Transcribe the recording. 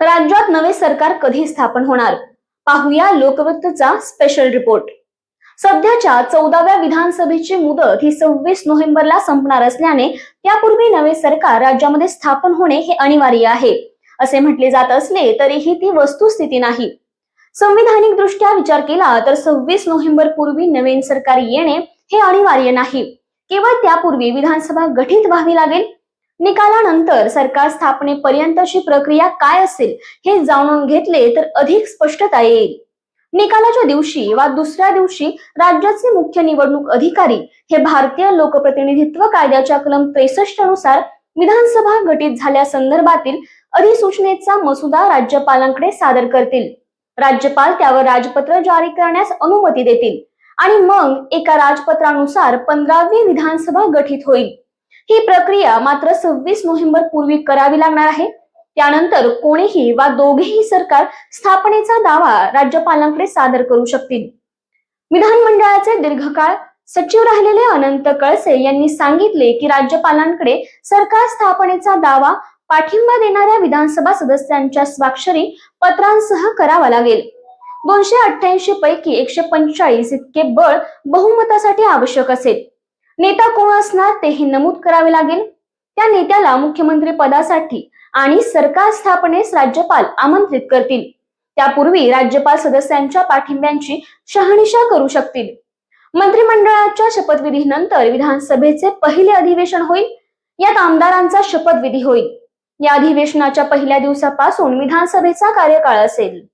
राज्यात नवे सरकार कधी स्थापन होणार? पाहूया लोकवृत्तचा स्पेशल रिपोर्ट सध्याच्या चौदाव्या विधानसभेची मुदत ही सव्वीस नोव्हेंबरला संपणार असल्याने त्यापूर्वी नवे सरकार राज्यामध्ये स्थापन होणे हे अनिवार्य आहे. असे म्हटले जात असले तरीही ती वस्तुस्थिती नाही. संविधानिक दृष्ट्या विचार केला तर सव्वीस नोव्हेंबर पूर्वी नवीन सरकार येणे हे अनिवार्य नाही. केवळ त्यापूर्वी विधानसभा गठीत व्हावी लागेल? निकालानंतर सरकार स्थापनेपर्यंतची प्रक्रिया काय असेल हे जाणून घेतले तर अधिक स्पष्टता येईल. निकालाच्या दिवशी वा दुसऱ्या दिवशी राज्याचे मुख्य निवडणूक अधिकारी हे भारतीय लोकप्रतिनिधित्व कायद्याच्या कलम त्रेसष्टनुसार विधानसभा घटित झाल्यासंदर्भातील अधिसूचनेचा मसुदा राज्यपालांकडे सादर करतील. राज्यपाल त्यावर राजपत्र जारी करण्यास अनुमती देतील आणि मग एका राजपत्रानुसार पंधरावी विधानसभा गठीत होईल. ही प्रक्रिया मात्र सव्वीस नोव्हेंबर पूर्वी करावी लागणार आहे. त्यानंतर कोणीही वा दोघेही सरकार स्थापनेचा दावा राज्यपालांकडे सादर करू शकतील. विधानमंडळाचे दीर्घकाळ सचिव राहिलेले अनंत कळसे यांनी सांगितले की राज्यपालांकडे सरकार स्थापनेचा दावा पाठिंबा देणाऱ्या विधानसभा सदस्यांच्या स्वाक्षरी पत्रांसह करावा लागेल. दोनशे अठ्ठ्याऐंशी पैकी एकशे पंचेचाळीस इतके बळ बहुमतासाठी आवश्यक असेल. नेता कोण असणार तेही नमूद करावे लागेल. त्या नेत्याला मुख्यमंत्री पदासाठी आणि सरकार स्थापनेस राज्यपाल आमंत्रित करतील. त्यापूर्वी राज्यपाल सदस्यांच्या पाठिंब्यांची शहानिशा करू शकतील. मंत्रिमंडळाच्या शपथविधीनंतर विधानसभेचे पहिले अधिवेशन होईल. यात आमदारांचा शपथविधी होईल. या अधिवेशनाच्या पहिल्या दिवसापासून विधानसभेचा कार्यकाळ असेल.